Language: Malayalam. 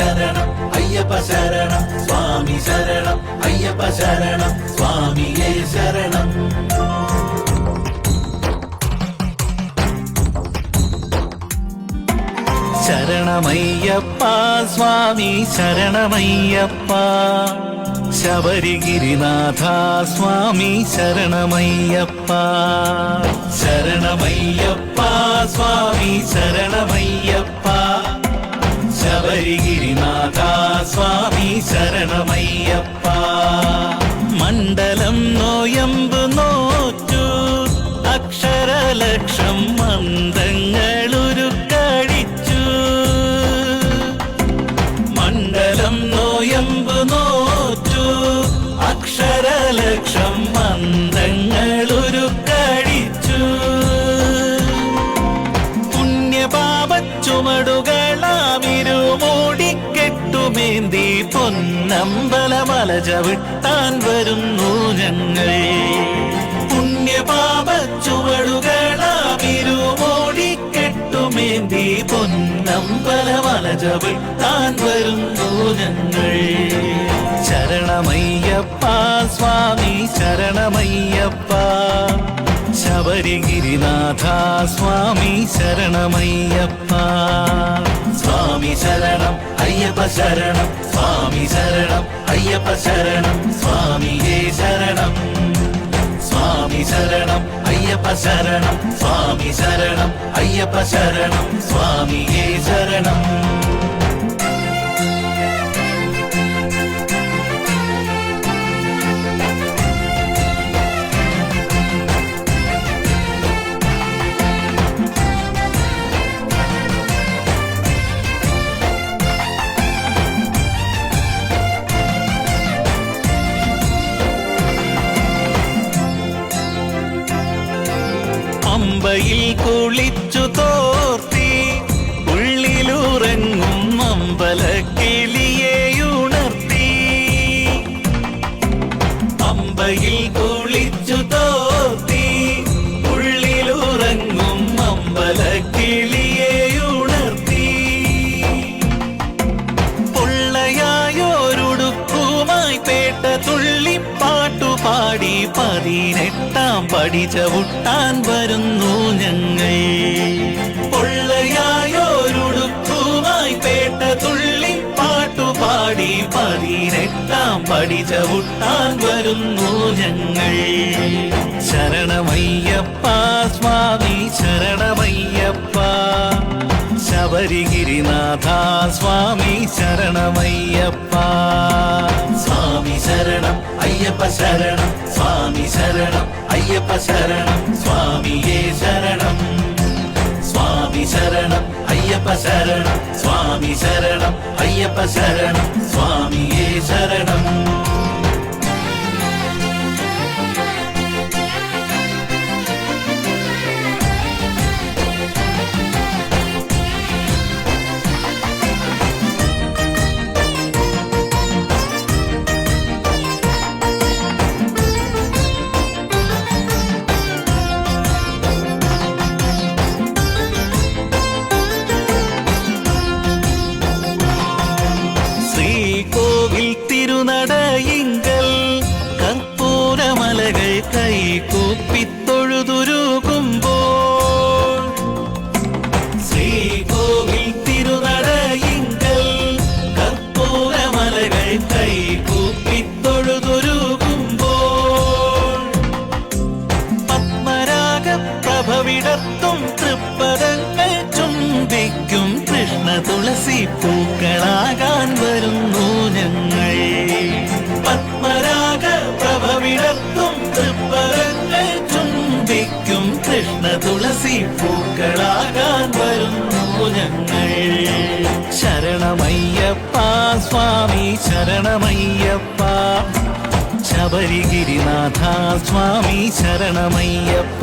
ശരണം. അയ്യപ്പ ശരണം. സ്വാമി ശരണം. അയ്യപ്പ ശരണം. സ്വാമിയേ ശരണം. ശരണമയ്യപ്പ സ്വാമി ശരണമയ്യപ്പ. ശബരിഗിരിനാഥ സ്വാമി ശരണമയ്യപ്പ. ശരണമയ്യപ്പ സ്വാമി ശരണമയ്യപ്പ. ശബരിഗിരിനാഥ സ്വാമി ശരണമയ്യപ്പ. മണ്ഡലം നോയമ്പ് നോറ്റു. അക്ഷരലക്ഷം മന്ദങ്ങളുരുക്കഴിച്ചു മണ്ഡലം നോയമ്പ് നോറ്റു. അക്ഷരലക്ഷം മന്ദങ്ങളുരുക്കഴിച്ചു പൊന്നമ്പലമല ചവിട്ടാൻ വരുന്നു ഞങ്ങൾ. പുണ്യപാപച്ചുവടുകളാമിരുമൂടിക്കെട്ടുമേന്തി പൊന്നമ്പലമല ചവിട്ടാൻ വരുന്നു ഞങ്ങൾ. ശരണമയ്യപ്പ സ്വാമി ശരണമയ്യപ്പ. ശബരിഗിരിനാഥ സ്വാമി ശരണമയ്യപ്പ. സ്വാമി ശരണം അയ്യപ്പ ശരണം. സ്വാമി ശരണം അയ്യപ്പ ശരണം. സ്വാമിയേ ശരണം. സ്വാമി ശരണം അയ്യപ്പ ശരണം. സ്വാമി ശരണം അയ്യപ്പ ശരണം. സ്വാമിയേ ശരണം. പമ്പയിൽ കുളിച്ചു തോർത്തി പതിനെട്ടാം പടി ചവിട്ടാൻ വരുന്നു ഞങ്ങൾ. പൊള്ളയായോരുടുക്കുമായി പേട്ട തുള്ളിപ്പാട്ടുപാടി പതിനെട്ടാം പടി ചവിട്ടാൻ വരുന്നു ഞങ്ങൾ. ശരണമയ്യപ്പ സ്വാമി ശരണമയ്യപ്പ. ശബരിഗിരിനാഥ സ്വാമി ശരണമയ്യപ്പ. സ്വാമി ശരണം അയ്യപ്പ ശരണം സ്വാമി ശരണം അയ്യപ്പ ശരണം സ്വാമിയേ ശരണം സ്വാമി ശരണം അയ്യപ്പ ശരണം സ്വാമി ശരണം അയ്യപ്പ ശരണം സ്വാമിയേ ശരണം ശ്രീകോവിൽ ശരണമയ്യപ്പ ശബരിഗിരിനാഥ സ്വാമി ശരണമയ്യപ്പ